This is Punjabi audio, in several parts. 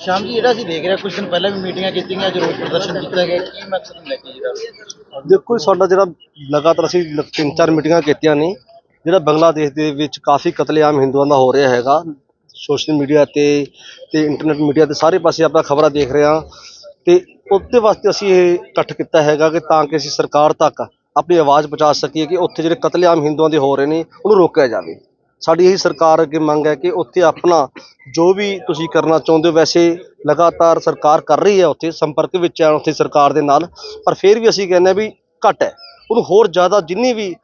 ਸ਼ਾਮ ਜੀ, ਜਿਹੜਾ ਅਸੀਂ ਦੇਖ ਰਹੇ ਹਾਂ ਕੁਝ ਦਿਨ ਪਹਿਲਾਂ ਵੀ ਮੀਟਿੰਗਾਂ ਕੀਤੀਆਂ, ਅੱਜ ਪ੍ਰਦਰਸ਼ਨ ਕੀਤਾ ਗਿਆ, ਕੀ ਮਕਸਦ ਲੈ ਕੇ ਜਿਹੜਾ? ਦੇਖੋ ਸਾਡਾ ਜਿਹੜਾ ਲਗਾਤਾਰ ਅਸੀਂ ਤਿੰਨ ਚਾਰ ਮੀਟਿੰਗਾਂ ਕੀਤੀਆਂ ਨੇ, ਜਿਹੜਾ ਬੰਗਲਾਦੇਸ਼ ਦੇ ਵਿੱਚ ਕਾਫੀ ਕਤਲੇਆਮ ਹਿੰਦੂਆਂ ਦਾ ਹੋ ਰਿਹਾ ਹੈਗਾ, ਸੋਸ਼ਲ ਮੀਡੀਆ ਤੇ ਤੇ ਇੰਟਰਨੈਟ ਮੀਡੀਆ ਤੇ ਸਾਰੇ ਪਾਸੇ ਆਪਾਂ ਖਬਰਾਂ ਦੇਖ ਰਹੇ ਹਾਂ, ਤੇ ਉਹਦੇ ਵਾਸਤੇ ਅਸੀਂ ਇਹ ਇਕੱਠ ਕੀਤਾ ਹੈਗਾ ਕਿ ਤਾਂ ਕਿ ਅਸੀਂ ਸਰਕਾਰ ਤੱਕ ਆਪਣੀ ਆਵਾਜ਼ ਪਹੁੰਚਾ ਸਕੀਏ ਕਿ ਉੱਥੇ ਜਿਹੜੇ ਕਤਲੇਆਮ ਹਿੰਦੂਆਂ ਦੇ ਹੋ ਰਹੇ ਨੇ, ਉਹਨੂੰ ਰੋਕਿਆ ਜਾਵੇ। ਸਾਡੀ ਇਹੀ ਸਰਕਾਰ ਅੱਗੇ ਮੰਗ ਹੈ ਕਿ ਉੱਥੇ ਆਪਣਾ ਜੋ ਵੀ ਤੁਸੀਂ ਕਰਨਾ ਚਾਹੁੰਦੇ ਹੋ, ਵੈਸੇ ਲਗਾਤਾਰ ਸਰਕਾਰ ਕਰ ਰਹੀ ਹੈ ਉੱਥੇ, ਸੰਪਰਕ ਵਿੱਚ ਹੈ ਉੱਥੇ ਸਰਕਾਰ ਦੇ ਨਾਲ, ਪਰ ਫਿਰ ਵੀ ਅਸੀਂ ਕਹਿੰਦੇ ਹਾਂ ਵੀ ਘੱਟ ਹੈ। ਉਹਨੂੰ ਹੋਰ ਜ਼ਿਆਦਾ ਜਿੰਨੀ ਵੀ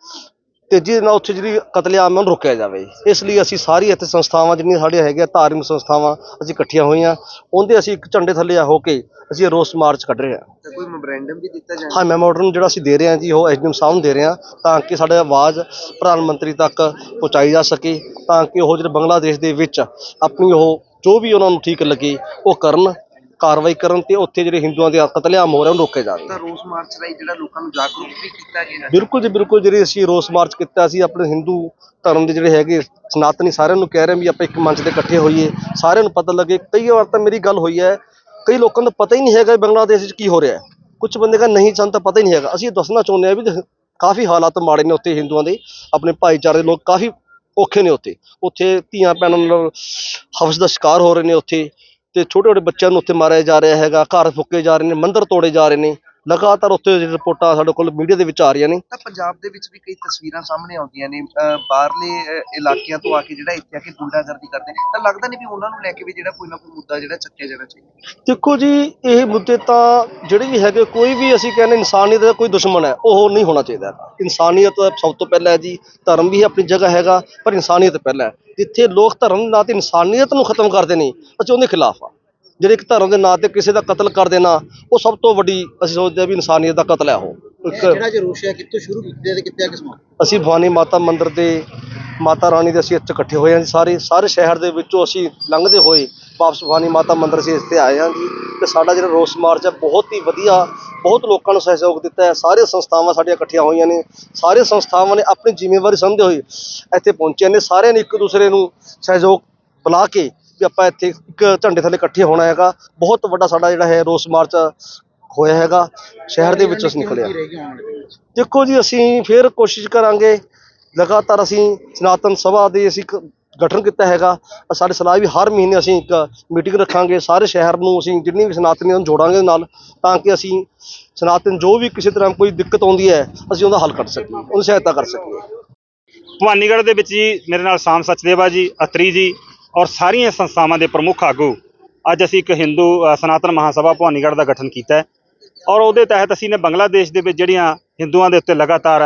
ਤੇਜ਼ੀ ਦੇ ਨਾਲ ਉੱਥੇ ਜਿਹੜੀ ਕਤਲੇਆਮ ਉਹਨੂੰ ਰੋਕਿਆ ਜਾਵੇ। ਇਸ ਲਈ ਅਸੀਂ ਸਾਰੀ ਇੱਥੇ ਸੰਸਥਾਵਾਂ ਜਿੰਨੀਆਂ ਸਾਡੀਆਂ ਹੈਗੀਆਂ ਧਾਰਮਿਕ ਸੰਸਥਾਵਾਂ ਅਸੀਂ ਇਕੱਠੀਆਂ ਹੋਈਆਂ। ਉਹਦੇ ਅਸੀਂ ਇੱਕ ਝੰਡੇ ਥੱਲੇ ਹੋ ਕੇ ਅਸੀਂ ਰੋਸ ਮਾਰਚ ਕੱਢ ਰਹੇ ਹਾਂ। ਤੇ ਕੋਈ ਮੈਮੋਰੈਂਡਮ ਵੀ ਦਿੱਤਾ ਜਾਣਾ? ਹਾਂ ਮੈਮੋਰੰਡਮ ਜਿਹੜਾ ਅਸੀਂ ਦੇ ਰਹੇ ਹਾਂ ਜੀ ਉਹ ਐਸਡੀਐਮ ਸਾਹਿਬ ਨੂੰ ਦੇ ਰਹੇ ਹਾਂ ਤਾਂ ਕਿ ਸਾਡੀ ਆਵਾਜ਼ ਪ੍ਰਧਾਨ ਮੰਤਰੀ ਤੱਕ ਪਹੁੰਚਾਈ ਜਾ ਸਕੇ ਤਾਂ ਕਿ ਉਹ ਜਿਹੜੇ ਬੰਗਲਾਦੇਸ਼ ਦੇ ਵਿੱਚ ਆਪਣੀ ਉਹ ਜੋ ਵੀ ਉਹਨਾਂ ਨੂੰ ਠੀਕ ਲੱਗੇ ਉਹ ਕਰਨ। ਕਾਰਵਾਈ ਕਰਨ ਤੇ ਉੱਥੇ ਜਿਹੜੇ ਹਿੰਦੂਆਂ ਦੇ ਕਤਲੇਆਮ ਹੋ ਰਹੇ ਉਹਨੂੰ ਰੋਕੇ ਜਾਵੇ ਤਾਂ ਰੋਸ ਮਾਰਚ ਰਾਹੀਂ ਜਿਹੜਾ ਲੋਕਾਂ ਨੂੰ ਜਾਗਰੂਕ ਵੀ ਕੀਤਾ ਗਿਆ ਬਿਲਕੁਲ ਜੀ ਬਿਲਕੁਲ ਜਿਹੜੇ ਅਸੀਂ ਰੋਸ ਮਾਰਚ ਕੀਤਾ ਸੀ। ਆਪਣੇ ਹਿੰਦੂ ਧਰਮ ਦੇ ਜਿਹੜੇ ਹੈਗੇ ਸਨਾਤਨੀ ਸਾਰਿਆਂ ਨੂੰ ਕਹਿ ਰਹੇ ਵੀ ਆਪਾਂ ਇੱਕ ਮੰਚ ਤੇ ਇਕੱਠੇ ਹੋਈਏ। ਸਾਰਿਆਂ ਨੂੰ ਪਤਾ ਲੱਗੇ। ਕਈ ਵਾਰ ਤਾਂ ਮੇਰੀ ਗੱਲ ਹੋਈ ਹੈ ਕਈ ਲੋਕਾਂ ਨੂੰ ਪਤਾ ਹੀ ਨਹੀਂ ਹੈਗਾ ਬੰਗਲਾਦੇਸ਼ ਵਿੱਚ ਕੀ ਹੋ ਰਿਹਾ ਹੈ। ਕੁਝ ਬੰਦੇ ਕਹਿੰਦੇ ਨਹੀਂ ਸਾਨੂੰ ਤਾਂ ਪਤਾ ਹੀ ਨਹੀਂ ਹੈਗਾ। ਅਸੀਂ ਇਹ ਦੱਸਣਾ ਚਾਹੁੰਦੇ ਹਾਂ ਵੀ ਕਾਫੀ ਹਾਲਾਤ ਮਾੜੇ ਨੇ ਉੱਥੇ ਹਿੰਦੂਆਂ ਦੇ। ਆਪਣੇ ਭਾਈਚਾਰੇ ਦੇ ਲੋਕ ਕਾਫੀ ਔਖੇ ਨੇ ਉੱਥੇ। ਉੱਥੇ ਧੀਆਂ ਭੈਣਾਂ ਨਾਲ ਹਵਸ ਦਾ ਸ਼ਿਕਾਰ ਹੋ ਰਹੇ ਨੇ ਉੱਥੇ। ਤੇ ਛੋਟੇ ਛੋਟੇ ਬੱਚਿਆਂ ਨੂੰ ਉੱਥੇ ਮਾਰਿਆ ਜਾ ਰਿਹਾ ਹੈਗਾ, ਘਰ ਫੂਕੇ ਜਾ ਰਹੇ ਨੇ, ਮੰਦਰ ਤੋੜੇ ਜਾ ਰਹੇ ਨੇ। ਲਗਾਤਾਰ ਉੱਥੇ ਰਿਪੋਰਟਾਂ ਸਾਡੇ ਕੋਲ ਮੀਡੀਆ ਦੇ ਵਿੱਚ ਆ ਰਹੀਆਂ ਨੇ। ਤਾਂ ਪੰਜਾਬ ਦੇ ਵਿੱਚ ਵੀ ਕਈ ਤਸਵੀਰਾਂ ਸਾਹਮਣੇ ਆਉਂਦੀਆਂ ਨੇ ਅਹ ਬਾਹਰਲੇ ਅਹ ਇਲਾਕਿਆਂ ਤੋਂ ਆ ਕੇ ਜਿਹੜਾ ਇੱਥੇ ਆ ਕੇ ਗੁੰਡਾਗਰਦੀ ਕਰਦੇ ਨੇ। ਤਾਂ ਲੱਗਦਾ ਨਹੀਂ ਵੀ ਉਹਨਾਂ ਨੂੰ ਲੈ ਕੇ ਵੀ ਜਿਹੜਾ ਕੋਈ ਨਾ ਕੋਈ ਮੁੱਦਾ ਜਿਹੜਾ ਚੱਕਿਆ ਜਾਣਾ ਚਾਹੀਦਾ। ਦੇਖੋ ਜੀ ਇਹ ਮੁੱਦੇ ਤਾਂ ਜਿਹੜੇ ਵੀ ਹੈਗੇ ਕੋਈ ਵੀ ਅਸੀਂ ਕਹਿੰਦੇ ਇਨਸਾਨੀਅਤ ਦਾ ਕੋਈ ਦੁਸ਼ਮਣ ਹੈ ਉਹ ਨਹੀਂ ਹੋਣਾ ਚਾਹੀਦਾ। ਇਨਸਾਨੀਅਤ ਸਭ ਤੋਂ ਪਹਿਲਾਂ ਹੈ ਜੀ ਧਰਮ ਵੀ ਆਪਣੀ ਜਗ੍ਹਾ ਹੈਗਾ ਪਰ ਇਨਸਾਨੀਅਤ ਪਹਿਲਾਂ ਹੈ। ਜਿੱਥੇ ਲੋਕ ਧਰਮ ਦੇ ਨਾਂ ਤੇ ਇਨਸਾਨੀਅਤ ਨੂੰ ਖਤਮ ਕਰਦੇ ਨੇ ਅਸੀਂ ਉਹਦੇ ਖਿਲਾਫ ਆ ਜਿਹੜੇ ਇੱਕ ਧਰਮ ਦੇ ਨਾਂ ਤੇ ਕਿਸੇ ਦਾ ਕਤਲ ਕਰ ਦੇਣਾ ਉਹ ਸਭ ਤੋਂ ਵੱਡੀ ਅਸੀਂ ਸੋਚਦੇ ਹਾਂ ਵੀ ਇਨਸਾਨੀਅਤ ਦਾ ਕਤਲ ਹੈ ਉਹ। ਜਿਹੜਾ ਜਰੂਸ਼ ਹੈ ਕਿੱਥੋਂ ਸ਼ੁਰੂ ਕੀਤੇ ਤੇ ਕਿੱਥੇ ਆ ਕੇ ਸਮਾਪਤ ਅਸੀਂ ਭਵਾਨੀ ਮਾਤਾ ਮੰਦਿਰ ਦੇ ਮਾਤਾ ਰਾਣੀ ਦੇ ਅਸੀਂ ਇੱਥੇ ਇਕੱਠੇ ਹੋਏ ਹਾਂ ਜੀ ਸਾਰੇ ਸਾਰੇ ਸ਼ਹਿਰ ਦੇ ਵਿੱਚੋਂ ਅਸੀਂ ਲੰਘਦੇ ਹੋਏ ਵਾਪਸ ਭਵਾਨੀ ਮਾਤਾ ਮੰਦਿਰ ਅਸੀਂ ਇੱਥੇ ਆਏ ਹਾਂ ਜੀ। ਤੇ ਸਾਡਾ ਜਿਹੜਾ ਰੋਸ ਮਾਰਚ ਹੈ ਬਹੁਤ ਹੀ ਵਧੀਆ ਬਹੁਤ ਲੋਕਾਂ ਨੂੰ ਸਹਿਯੋਗ ਦਿੱਤਾ ਹੈ। ਸਾਰੇ ਸੰਸਥਾਵਾਂ ਸਾਡੀਆਂ ਇਕੱਠੀਆਂ ਹੋਈਆਂ ਨੇ। ਸਾਰੇ ਸੰਸਥਾਵਾਂ ਨੇ ਆਪਣੀ ਜ਼ਿੰਮੇਵਾਰੀ ਸਮਝਦੇ ਹੋਏ ਇੱਥੇ ਪਹੁੰਚੇ ਨੇ। ਸਾਰਿਆਂ ਨੇ ਇੱਕ ਦੂਸਰੇ ਨੂੰ ਸਹਿਯੋਗ ਬੁਲਾ ਕੇ ਵੀ ਆਪਾਂ ਇੱਥੇ ਇੱਕ ਝੰਡੇ ਥੱਲੇ ਇਕੱਠੇ ਹੋਣਾ ਹੈਗਾ। ਬਹੁਤ ਵੱਡਾ ਸਾਡਾ ਜਿਹੜਾ ਹੈ ਰੋਸ ਮਾਰਚ ਹੋਇਆ ਹੈਗਾ। ਸ਼ਹਿਰ ਦੇ ਵਿੱਚੋਂ ਅਸੀਂ ਨਿਕਲਿਆ ਦੇਖੋ ਜੀ, ਅਸੀਂ ਫਿਰ ਕੋਸ਼ਿਸ਼ ਕਰਾਂਗੇ, ਲਗਾਤਾਰ ਅਸੀਂ ਸਨਾਤਨ ਸਭਾ ਦੇ ਅਸੀਂ ਗਠਨ ਕੀਤਾ ਹੈਗਾ। ਅ ਸਾਡੇ ਸਲਾਹ ਵੀ ਹਰ ਮਹੀਨੇ ਅਸੀਂ ਇੱਕ ਮੀਟਿੰਗ ਰੱਖਾਂਗੇ। ਸਾਰੇ ਸ਼ਹਿਰ ਨੂੰ ਅਸੀਂ ਜਿੰਨੀ ਵੀ ਸਨਾਤਨੀਆਂ ਨੂੰ ਜੋੜਾਂਗੇ ਨਾਲ, ਤਾਂ ਕਿ ਅਸੀਂ ਸਨਾਤਨ ਜੋ ਵੀ ਕਿਸੇ ਤਰ੍ਹਾਂ ਕੋਈ ਦਿੱਕਤ ਆਉਂਦੀ ਹੈ, ਅਸੀਂ ਉਹਦਾ ਹੱਲ ਕਰ ਸਕੀਏ, ਉਹਦੀ ਸਹਾਇਤਾ ਕਰ ਸਕੀਏ। ਭਵਾਨੀਗੜ੍ਹ ਦੇ ਵਿੱਚ ਜੀ ਮੇਰੇ ਨਾਲ ਸ਼ਾਮ ਸਚਦੇਵਾ ਜੀ, ਅਤਰੀ ਜੀ ਔਰ ਸਾਰੀਆਂ ਸੰਸਥਾਵਾਂ ਦੇ ਪ੍ਰਮੁੱਖ ਆਗੂ, ਅੱਜ ਅਸੀਂ ਇੱਕ ਹਿੰਦੂ ਸਨਾਤਨ ਮਹਾਸਭਾ ਭਵਾਨੀਗੜ੍ਹ ਦਾ ਗਠਨ ਕੀਤਾ ਔਰ ਉਹਦੇ ਤਹਿਤ ਅਸੀਂ ਨੇ ਬੰਗਲਾਦੇਸ਼ ਦੇ ਵਿੱਚ ਜਿਹੜੀਆਂ ਹਿੰਦੂਆਂ ਦੇ ਉੱਤੇ ਲਗਾਤਾਰ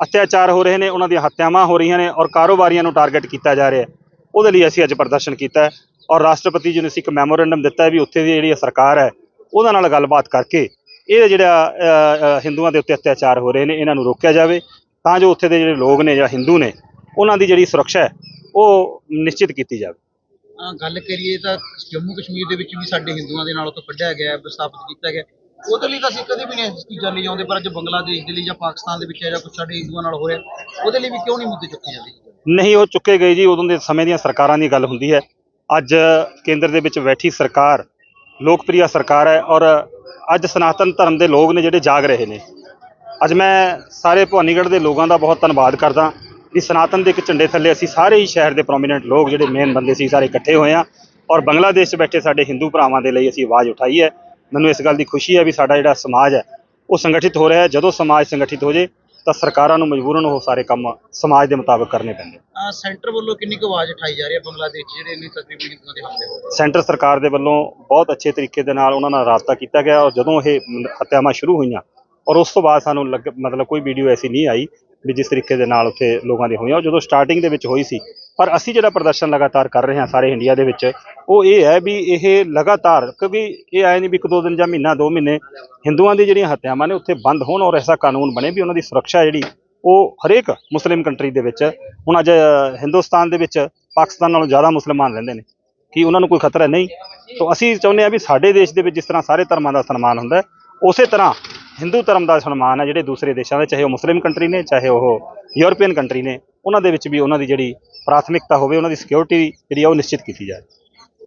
ਅਤਿਆਚਾਰ ਹੋ ਰਹੇ ਨੇ, ਉਹਨਾਂ ਦੀਆਂ ਹੱਤਿਆਵਾਂ ਹੋ ਰਹੀਆਂ ਨੇ ਔਰ ਕਾਰੋਬਾਰੀਆਂ ਨੂੰ ਟਾਰਗੇਟ ਕੀਤਾ ਜਾ ਰਿਹਾ ਉਹਦੇ ਲਈ ਅਸੀਂ ਅੱਜ ਪ੍ਰਦਰਸ਼ਨ ਕੀਤਾ ਔਰ ਰਾਸ਼ਟਰਪਤੀ ਜੀ ਨੂੰ ਅਸੀਂ ਇੱਕ ਮੈਮੋਰੈਂਡਮ ਦਿੱਤਾ ਵੀ ਉੱਥੇ ਦੀ ਜਿਹੜੀ ਸਰਕਾਰ ਹੈ, ਉਹਦੇ ਨਾਲ ਗੱਲਬਾਤ ਕਰਕੇ ਇਹ ਜਿਹੜਾ ਹਿੰਦੂਆਂ ਦੇ ਉੱਤੇ ਅਤਿਆਚਾਰ ਹੋ ਰਹੇ ਨੇ, ਇਹਨਾਂ ਨੂੰ ਰੋਕਿਆ ਜਾਵੇ ਤਾਂ ਜੋ ਉੱਥੇ ਦੇ ਜਿਹੜੇ ਲੋਕ ਨੇ ਜਾਂ ਹਿੰਦੂ ਨੇ, ਉਹਨਾਂ ਦੀ ਜਿਹੜੀ ਸੁਰੱਖਿਆ ਹੈ, ਉਹ ਨਿਸ਼ਚਿਤ ਕੀਤੀ ਜਾਵੇ। ਗੱਲ ਕਰੀਏ ਤਾਂ ਜੰਮੂ ਕਸ਼ਮੀਰ ਦੇ ਵਿੱਚ ਵੀ ਸਾਡੇ ਹਿੰਦੂਆਂ ਦੇ ਨਾਲ ਤੋਂ ਕੱਢਿਆ ਗਿਆ, ਵਿਸਥਾਪਿਤ ਕੀਤਾ ਗਿਆ। ਉਹਦੇ ਲਈ ਤਾਂ ਅਸੀਂ ਕਦੇ ਵੀ ਨਹੀਂ ਇਸ ਚੀਜ਼ਾਂ ਲਈ ਆਉਂਦੇ, ਪਰ ਅੱਜ ਬੰਗਲਾਦੇਸ਼ ਦੇ ਲਈ ਜਾਂ ਪਾਕਿਸਤਾਨ ਦੇ ਵਿੱਚ ਜਾਂ ਕੁਝ ਸਾਡੇ ਹਿੰਦੂਆਂ ਨਾਲ ਹੋ ਰਿਹਾ, ਉਹਦੇ ਲਈ ਵੀ ਕਿਉਂ ਨਹੀਂ ਮੁੱਦੇ ਚੁੱਕੇ ਜਾਂਦੇ? ਨਹੀਂ, ਉਹ ਚੁੱਕੇ ਗਏ ਜੀ, ਉਦੋਂ ਦੇ ਸਮੇਂ ਦੀਆਂ ਸਰਕਾਰਾਂ ਦੀ ਗੱਲ ਹੁੰਦੀ ਹੈ। ਅੱਜ ਕੇਂਦਰ ਦੇ ਵਿੱਚ ਬੈਠੀ ਸਰਕਾਰ ਲੋਕਪ੍ਰਿਯ ਸਰਕਾਰ ਹੈ ਔਰ ਅੱਜ ਸਨਾਤਨ ਧਰਮ ਦੇ ਲੋਕ ਨੇ ਜਿਹੜੇ ਜਾਗ ਰਹੇ ਨੇ। ਅੱਜ ਮੈਂ ਸਾਰੇ ਭਵਾਨੀਗੜ੍ਹ ਦੇ ਲੋਕਾਂ ਦਾ ਬਹੁਤ ਧੰਨਵਾਦ ਕਰਦਾ। ਵੀ ਸਨਾਤਨ ਦੇ ਇੱਕ ਝੰਡੇ ਥੱਲੇ ਅਸੀਂ ਸਾਰੇ ਹੀ ਸ਼ਹਿਰ ਦੇ ਪ੍ਰੋਮੀਨੈਂਟ ਲੋਕ ਜਿਹੜੇ ਮੇਨ ਬੰਦੇ ਸੀ ਸਾਰੇ ਇਕੱਠੇ ਹੋਏ ਆ ਔਰ ਬੰਗਲਾਦੇਸ਼ 'ਚ ਬੈਠੇ ਸਾਡੇ ਹਿੰਦੂ ਭਰਾਵਾਂ ਦੇ ਲਈ ਅਸੀਂ ਆਵਾਜ਼ ਉਠਾਈ ਹੈ। ਮੈਨੂੰ ਇਸ ਗੱਲ ਦੀ ਖੁਸ਼ੀ ਹੈ ਵੀ ਸਾਡਾ ਜਿਹੜਾ ਸਮਾਜ ਹੈ ਉਹ ਸੰਗਠਿਤ ਹੋ ਰਿਹਾ ਹੈ। ਜਦੋਂ ਸਮਾਜ ਸੰਗਠਿਤ ਹੋ ਜੇ ਤਾਂ ਸਰਕਾਰਾਂ ਨੂੰ ਮਜਬੂਰਨ ਉਹ ਸਾਰੇ ਕੰਮ ਸਮਾਜ ਦੇ ਮੁਤਾਬਕ ਕਰਨੇ ਪੈਂਦੇ। ਸੈਂਟਰ ਵੱਲੋਂ ਕਿੰਨੀ ਕੁ ਆਵਾਜ਼ ਉਠਾਈ ਜਾ ਰਹੀ ਹੈ ਬੰਗਲਾਦੇਸ਼ ਜਿਹੜੇ ਇੰਨੀ ਤਕਰੀਬਨ ਹਿੰਦੂਆਂ ਦੇ ਹਮਲੇ ਹੋ ਸੈਂਟਰ ਸਰਕਾਰ ਦੇ ਵੱਲੋਂ ਬਹੁਤ ਅੱਛੇ ਤਰੀਕੇ ਦੇ ਨਾਲ ਉਹਨਾਂ ਨਾਲ ਰਾਬਤਾ ਕੀਤਾ ਗਿਆ ਔਰ ਜਦੋਂ ਇਹ ਹੱਤਿਆਵਾਂ ਸ਼ੁਰੂ ਹੋਈਆਂ ਔਰ ਉਸ ਤੋਂ ਬਾਅਦ ਸਾਨੂੰ ਮਤਲਬ ਕੋਈ ਵੀਡੀਓ ਐਸੀ ਨਹੀਂ ਆਈ ਵੀ ਜਿਸ ਤਰੀਕੇ ਦੇ ਨਾਲ ਉੱਥੇ ਲੋਕਾਂ ਦੀ ਹੋਈਆਂ ਉਹ ਜਦੋਂ ਸਟਾਰਟਿੰਗ ਦੇ ਵਿੱਚ ਹੋਈ ਸੀ, ਪਰ ਅਸੀਂ ਜਿਹੜਾ ਪ੍ਰਦਰਸ਼ਨ ਲਗਾਤਾਰ ਕਰ ਰਹੇ ਹਾਂ ਸਾਰੇ ਇੰਡੀਆ ਦੇ ਵਿੱਚ, ਉਹ ਇਹ ਹੈ ਵੀ ਇਹ ਲਗਾਤਾਰ, ਕਿਉਂਕਿ ਇਹ ਆਏ ਨਹੀਂ ਵੀ ਇੱਕ ਦੋ ਦਿਨ ਜਾਂ ਮਹੀਨਾ, ਦੋ ਮਹੀਨੇ ਹਿੰਦੂਆਂ ਦੀ ਜਿਹੜੀਆਂ ਹੱਤਿਆਵਾਂ ਨੇ, ਉੱਥੇ ਬੰਦ ਹੋਣ ਔਰ ਐਸਾ ਕਾਨੂੰਨ ਬਣੇ ਵੀ ਉਹਨਾਂ ਦੀ ਸੁਰੱਖਿਆ ਜਿਹੜੀ, ਉਹ ਹਰੇਕ ਮੁਸਲਿਮ ਕੰਟਰੀ ਦੇ ਵਿੱਚ, ਹੁਣ ਅੱਜ ਹਿੰਦੁਸਤਾਨ ਦੇ ਵਿੱਚ ਪਾਕਿਸਤਾਨ ਨਾਲੋਂ ਜ਼ਿਆਦਾ ਮੁਸਲਮਾਨ ਰਹਿੰਦੇ ਨੇ, ਕਿ ਉਹਨਾਂ ਨੂੰ ਕੋਈ ਖਤਰਾ ਨਹੀਂ? ਤਾਂ ਅਸੀਂ ਚਾਹੁੰਦੇ ਹਾਂ ਵੀ ਸਾਡੇ ਦੇਸ਼ ਦੇ ਵਿੱਚ ਜਿਸ ਤਰ੍ਹਾਂ ਸਾਰੇ ਧਰਮਾਂ ਦਾ ਸਨਮਾਨ ਹੁੰਦਾ ਉਸੇ ਤਰ੍ਹਾਂ ਹਿੰਦੂ ਧਰਮ ਦਾ ਸਨਮਾਨ ਹੈ ਜਿਹੜੇ ਦੂਸਰੇ ਦੇਸ਼ਾਂ ਦੇ, ਚਾਹੇ ਉਹ ਮੁਸਲਿਮ ਕੰਟਰੀ ਨੇ, ਚਾਹੇ ਉਹ ਯੂਰਪੀਅਨ ਕੰਟਰੀ ਨੇ, ਉਹਨਾਂ ਦੇ ਵਿੱਚ ਵੀ ਉਹਨਾਂ ਦੀ ਜਿਹੜੀ ਪ੍ਰਾਥਮਿਕਤਾ ਹੋਵੇ, ਉਹਨਾਂ ਦੀ ਸਿਕਿਉਰਿਟੀ ਜਿਹੜੀ ਆ ਉਹ ਨਿਸ਼ਚਿਤ ਕੀਤੀ ਜਾਏ